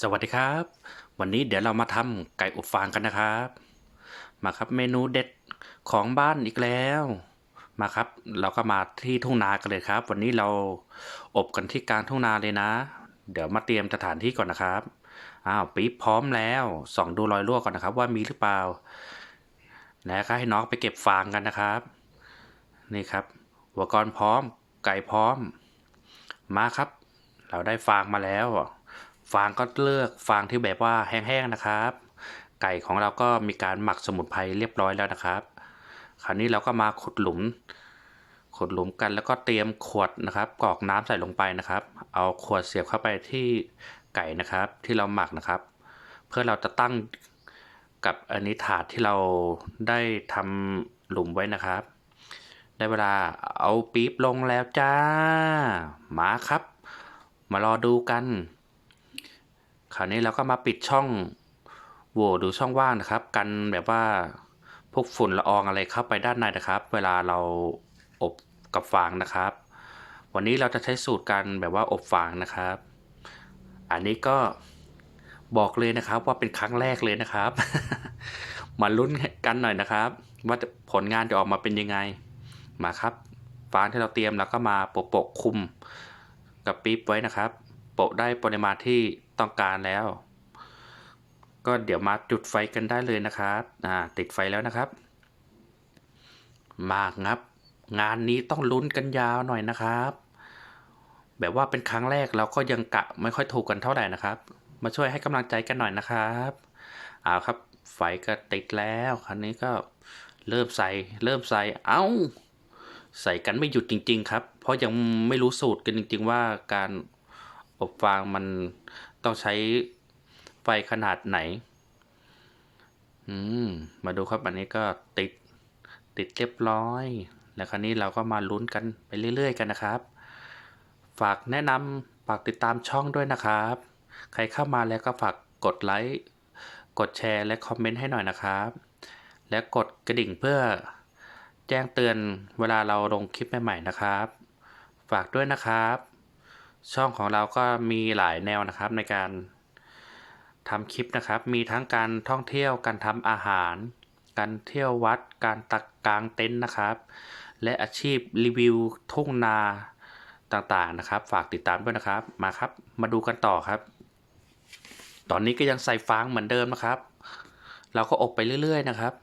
สวัสดีครับ วันนี้เดี๋ยวเรามาทำไก่อบฟางกันนะครับ มาครับเมนูเด็ดของบ้านอีกแล้ว มาครับ เราก็มาที่ทุ่งนากันเลยครับ วันนี้เราอบกันที่กลางทุ่งนาเลยนะ เดี๋ยวมาเตรียมสถานที่ก่อนนะครับอ้าวปี๊บพร้อมแล้วส่องดูรอยรั่วก่อนนะครับ ว่ามีหรือเปล่าแล้วก็ให้น้องไปเก็บฟางกันนะครับ นี่ครับ อุปกรณ์พร้อมไก่พร้อม มาครับ เราได้ฟางมาแล้ว ฟางก็เลือกฟางที่แบบว่าแห้งๆนะครับ ไก่ของเราก็มีการหมักสมุนไพรเรียบร้อยแล้วนะครับ คราวนี้เราก็มาขุดหลุม ขุดหลุมกันแล้วก็เตรียมขวดนะครับกรอกน้ำใส่ลงไปนะครับ เอาขวดเสียบเข้าไปที่ไก่นะครับ ที่เราหมักนะครับ เพื่อเราจะตั้งกับอันนี้ถาดที่เราได้ทำหลุมไว้นะครับ ได้เวลาเอาปี๊บลงแล้วจ้า มาครับ มารอดูกัน คราวนี้เราก็มาปิดช่องโหว่ดูช่องว่างนะครับ กันแบบว่าพวกฝุ่นละอองอะไรเข้าไปด้านในนะครับ เวลาเราอบกับฟางนะครับ วันนี้เราจะใช้สูตรการแบบว่าอบฟางนะครับ อันนี้ก็บอกเลยนะครับว่าเป็นครั้งแรกเลยนะครับ มาลุ้นกันหน่อยนะครับ ว่าผลงานจะออกมาเป็นยังไงมาครับฟางที่เราเตรียมแล้วก็มาโปะโปะๆคุมกับปี๊บไว้นะครับ โปะได้ปริมาณที่ ต้องการแล้ว ก็เดี๋ยวมาจุดไฟกันได้เลยนะครับอ่าติดไฟแล้วนะครับ มาครับ งานนี้ต้องลุ้นกันยาวหน่อยนะครับ แบบว่าเป็นครั้งแรกเราก็ยังกะไม่ค่อยถูกกันเท่าไหร่นะครับ มาช่วยให้กำลังใจกันหน่อยนะครับเอาครับ ไฟก็ติดแล้วคราวนี้ก็เริ่มใส่เริ่มใส่เอ้าใส่กันไม่หยุดจริง ๆ ครับ เพราะยังไม่รู้สูตรกันจริง ๆ ว่าการอบฟางมัน ต้องใช้ไฟขนาดไหน อืม มาดูครับอันนี้ก็ติดติดเรียบร้อย แล้วคราวนี้เราก็มาลุ้นกันไปเรื่อย ๆ กันนะครับ ฝากแนะนำฝากติดตามช่องด้วยนะครับ ใครเข้ามาแล้วก็ฝากกดไลค์ กดแชร์และคอมเมนต์ให้หน่อยนะครับ และกดกระดิ่งเพื่อแจ้งเตือนเวลาเราลงคลิปใหม่ๆนะครับ ฝากด้วยนะครับ ช่องของเราก็มีหลายแนวนะครับในการทำคลิปนะครับ มีทั้งการท่องเที่ยว การทำอาหาร การเที่ยววัด การตักกลางเต็นท์นะครับ และอาชีพรีวิวทุ่งนาต่างๆนะครับ ฝากติดตามด้วยนะครับ มาครับ มาดูกันต่อครับ ตอนนี้ก็ยังใส่ฟางเหมือนเดิมนะครับ เราก็อบไปเรื่อย ๆ นะครับ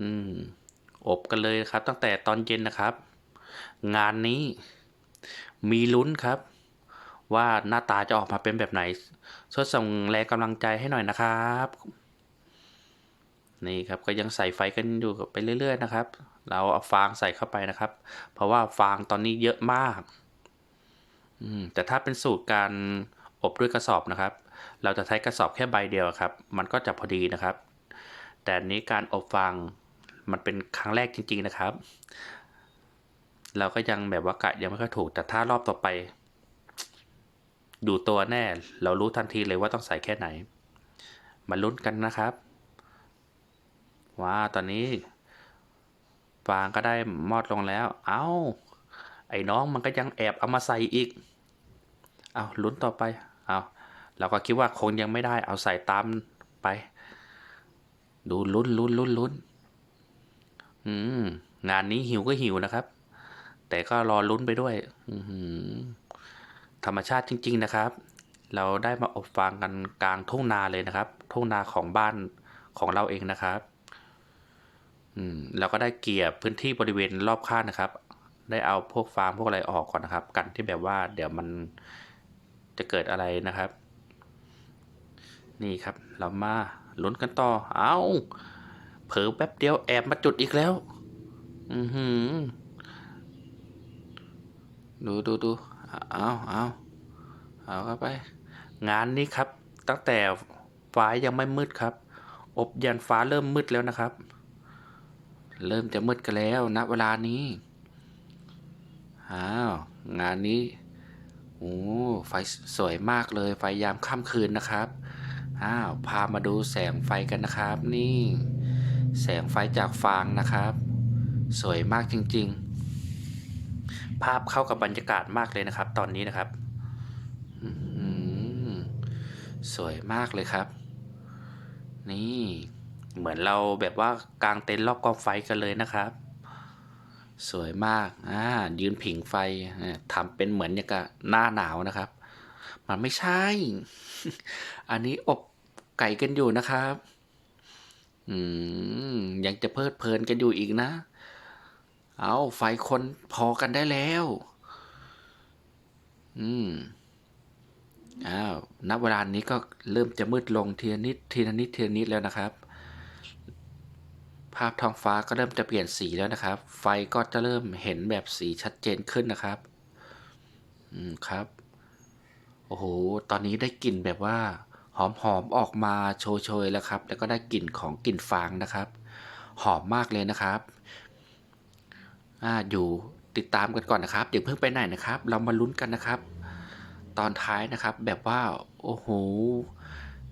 อืม อบกันเลยครับ ตั้งแต่ตอนเย็นนะครับ งานนี้ มีลุ้นครับ ว่าหน้าตาจะออกมาเป็นแบบไหนช่วยส่งแรงกำลังใจให้หน่อยนะครับ นี่ครับก็ยังใส่ไฟกันอยู่ไปเรื่อย ๆ นะครับ เราเอาฟางใส่เข้าไปนะครับ เพราะว่าฟางตอนนี้เยอะมากมแต่ถ้าเป็นสูตรการอบด้วยกระสอบนะครับ เราจะใช้กระสอบแค่ใบเดียวครับ มันก็จะพอดีนะครับ แต่นี้การอบฟางมันเป็นครั้งแรกจริง ๆนะครับ เราก็ยังแบบว่ากะยังไม่ค่อยถูก แต่ถ้ารอบต่อไป ดูตัวแน่ เรารู้ทันทีเลยว่าต้องใส่แค่ไหน มาลุ้นกันนะครับ ว้าตอนนี้ฟางก็ได้มอดลงแล้ว เอา้า ไอ้น้องมันก็ยังแอบเอามาใส่อีก เอาลุ้นต่อไป เอาเราก็คิดว่าคงยังไม่ได้ เอาใส่ตามไป ดูลุ้นลุ้นลุ้นลุ้นอืมงานนี้หิวก็หิวนะครับ แต่ก็รอลุ้นไปด้วยธรรมชาติจริง ๆ นะครับ เราได้มาอบฟางกันกลางทุ่งนาเลยนะครับ ทุ่งนาของบ้านของเราเองนะครับ อืมเราก็ได้เกลี่ยพื้นที่บริเวณรอบข้างนะครับ ได้เอาพวกฟางพวกอะไรออกก่อนนะครับ กันที่แบบว่า เดี๋ยวมันจะเกิดอะไรนะครับ นี่ครับ เรามาลุ้นกันต่อ เอาเผลอแป๊บเดียวแอบมาจุดอีกแล้ว อือหือ ดูดูดูเอาเอาเอาเข้าไป งานนี้ครับ ตั้งแต่ฟ้ายังไม่มืดครับ อบยันฟ้าเริ่มมืดแล้วนะครับ เริ่มจะมืดกันแล้วณเวลานี้อ้าวงานนี้โอ้ไฟสวยมากเลยไฟยามค่ำคืนนะครับอ้าวพามาดูแสงไฟกันนะครับ นี่ แสงไฟจากฟางนะครับ สวยมากจริง ๆ ภาพเข้ากับบรรยากาศมากเลยนะครับ ตอนนี้นะครับสวยมากเลยครับ นี่เหมือนเราแบบว่ากางเต็นท์รอบกองไฟกันเลยนะครับ สวยมากอ่ายืนผิงไฟทำเป็นเหมือนอย่างกับหน้าหนาวนะครับ มันไม่ใช่ อันนี้อบไก่กันอยู่นะครับ อืมยังจะเพลิดเพลินกันอยู่อีกนะ เอาไฟคนพอกันได้แล้ว อืม อ้าว ณ เวลานี้ก็เริ่มจะมืดลงทีละนิดทีละนิดทีละนิดแล้วนะครับ ภาพท้องฟ้าก็เริ่มจะเปลี่ยนสีแล้วนะครับ ไฟก็จะเริ่มเห็นแบบสีชัดเจนขึ้นนะครับ อืมครับ โอ้โห ตอนนี้ได้กลิ่นแบบว่า หอมหอมๆออกมาโชยๆแล้วครับ แล้วก็ได้กลิ่นของกลิ่นฟางนะครับ หอมมากเลยนะครับ อยู่ติดตามกันก่อนนะครับอย่าเพิ่งไปไหนนะครับ เรามาลุ้นกันนะครับ ตอนท้ายนะครับ แบบว่าโอ้โห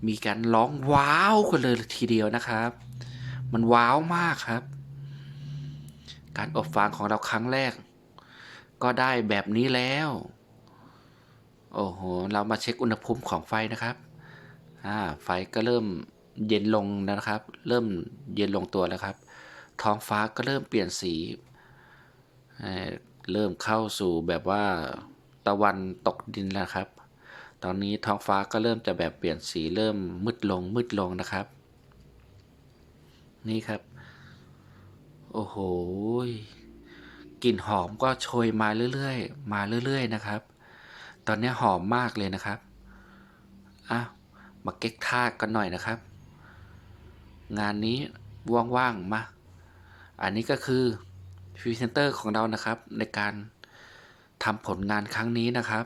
มีการร้องว้าวกันเลยทีเดียวนะครับ มันว้าวมากครับ การอบฟางของเราครั้งแรก ก็ได้แบบนี้แล้ว โอ้โห เรามาเช็คอุณหภูมิของไฟนะครับอ่าไฟก็เริ่มเย็นลงนะครับ เริ่มเย็นลงตัวแล้วครับ ท้องฟ้าก็เริ่มเปลี่ยนสี เริ่มเข้าสู่แบบว่าตะวันตกดินแล้วครับ ตอนนี้ท้องฟ้าก็เริ่มจะแบบเปลี่ยนสีเริ่มมืดลงมืดลงนะครับ นี่ครับ โอ้โหกลิ่นหอมก็โชยมาเรื่อยๆ มาเรื่อยๆนะครับ ตอนนี้หอมมากเลยนะครับอะมาเก๊กท่ากันหน่อยนะครับ งานนี้ว่างๆมา อันนี้ก็คือ พรีเซนเตอร์ของเรานะครับ ในการทำผลงานครั้งนี้นะครับ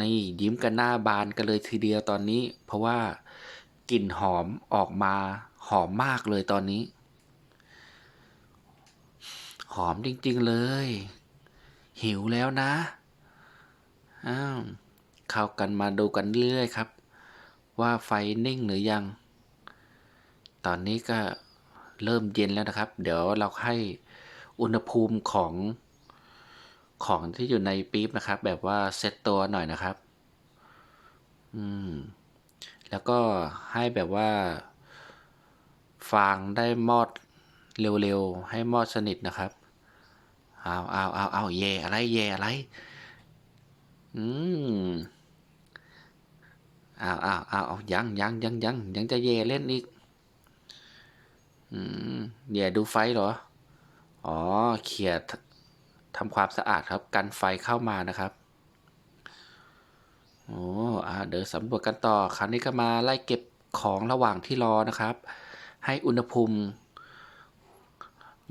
นี่ยิ้มกันหน้าบานกันเลยทีเดียวตอนนี้ เพราะว่ากลิ่นหอมออกมาหอมมากเลยตอนนี้ หอมจริงๆเลย หิวแล้วนะอ้าวเข้ากันมาดูกันเรื่อยๆครับ ว่าไฟนิ่งหรือยัง ตอนนี้ก็เริ่มเย็นแล้วนะครับ เดี๋ยวเราให้ อุณหภูมิของของที่อยู่ในปี๊บนะครับ แบบว่าเซตตัวหน่อยนะครับ อืม แล้วก็ให้แบบว่า ฟางได้มอดเร็วๆ ให้มอดสนิทนะครับเอาเอาเอาเอาเยอะไรเยอะไร อืมเอาเอาเอาเอายังยังยังยังยังจะเยเล่นอีก อืมเย่ดูไฟเหรอ อ๋อเขี่ยททำความสะอาดครับกันไฟเข้ามานะครับโอ้อ่าเดี๋ยวสำรวจกันต่อคราวนี้ก็มาไล่เก็บของระหว่างที่รอนะครับ ให้อุณหภูมิ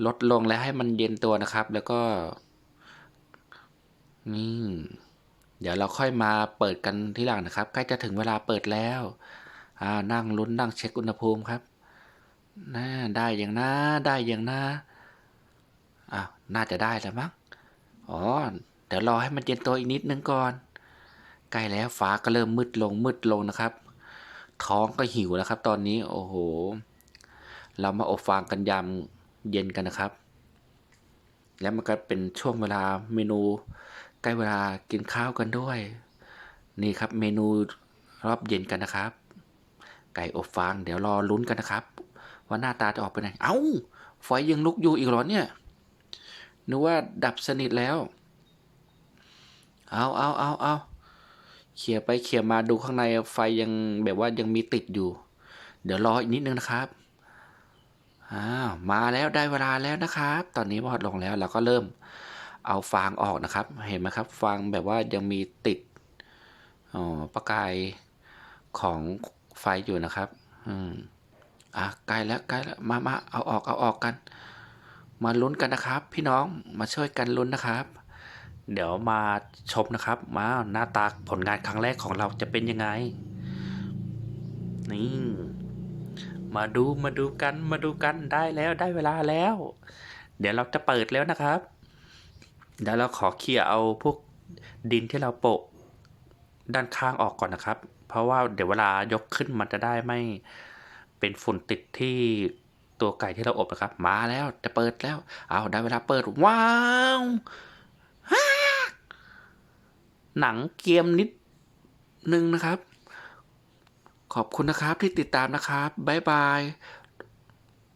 ลดลงและให้มันเย็นตัวนะครับ แล้วก็นี่เดี๋ยวเราค่อยมาเปิดกันที่หลังนะครับ ใกล้จะถึงเวลาเปิดแล้วอ่านั่งลุ้นนั่งเช็คอุณหภูมิครับน่าได้อย่างนะได้อย่างนะอะ น่าจะได้แล้วมั้งอ๋อเดี๋ยวรอให้มันเย็นตัวอีกนิดนึงก่อนใกล้แล้วฟ้าก็เริ่มมืดลงมืดลงนะครับ ท้องก็หิวแล้วครับ ตอนนี้โอ้โห เรามาอบฟางกันยามเย็นกันนะครับ แล้วมันก็เป็นช่วงเวลาเมนู ใกล้เวลากินข้าวกันด้วย นี่ครับเมนูรอบเย็นกันนะครับ ไก่อบฟางเดี๋ยวรอลุ้นกันนะครับ ว่าหน้าตาจะออกเป็นไงเอ้าไฟยังลุกอยู่อีกหรอเนี่ย นึกว่าดับสนิทแล้ว เอาเอาเอาเอาเขี่ยไปเขี่ยมาดูข้างในไฟยังแบบว่ายังมีติดอยู่ เดี๋ยวรออีกนิดนึงนะครับอ้าวมาแล้วได้เวลาแล้วนะครับ ตอนนี้มอดลงแล้วเราก็เริ่มเอาฟางออกนะครับ เห็นไหมครับ ฟางแบบว่ายังมีติดอ๋อประกายของไฟอยู่นะครับ อืมอะใกล้แล้วใกล้แล้วมามาเอาออกเอาออกกัน มาลุ้นกันนะครับ พี่น้องมาช่วยกันลุ้นนะครับ เดี๋ยวมาชมนะครับมาหน้าตาผลงานครั้งแรกของเราจะเป็นยังไงนี่มาดูมาดูกันมาดูกันได้แล้วได้เวลาแล้ว เดี๋ยวเราจะเปิดแล้วนะครับ เดี๋ยวเราขอเคลียร์เอาพวกดินที่เราโปะด้านข้างออกก่อนนะครับ เพราะว่าเดี๋ยวเวลายกขึ้นมันจะได้ไม่เป็นฝุ่นติดที่ ตัวไก่ที่เราอบนะครับ มาแล้วจะเปิดแล้ว เอาได้เวลาเปิด ว้าวหนังเกียมนิดนึงนะครับ ขอบคุณนะครับที่ติดตามนะครับ บ๊ายบาย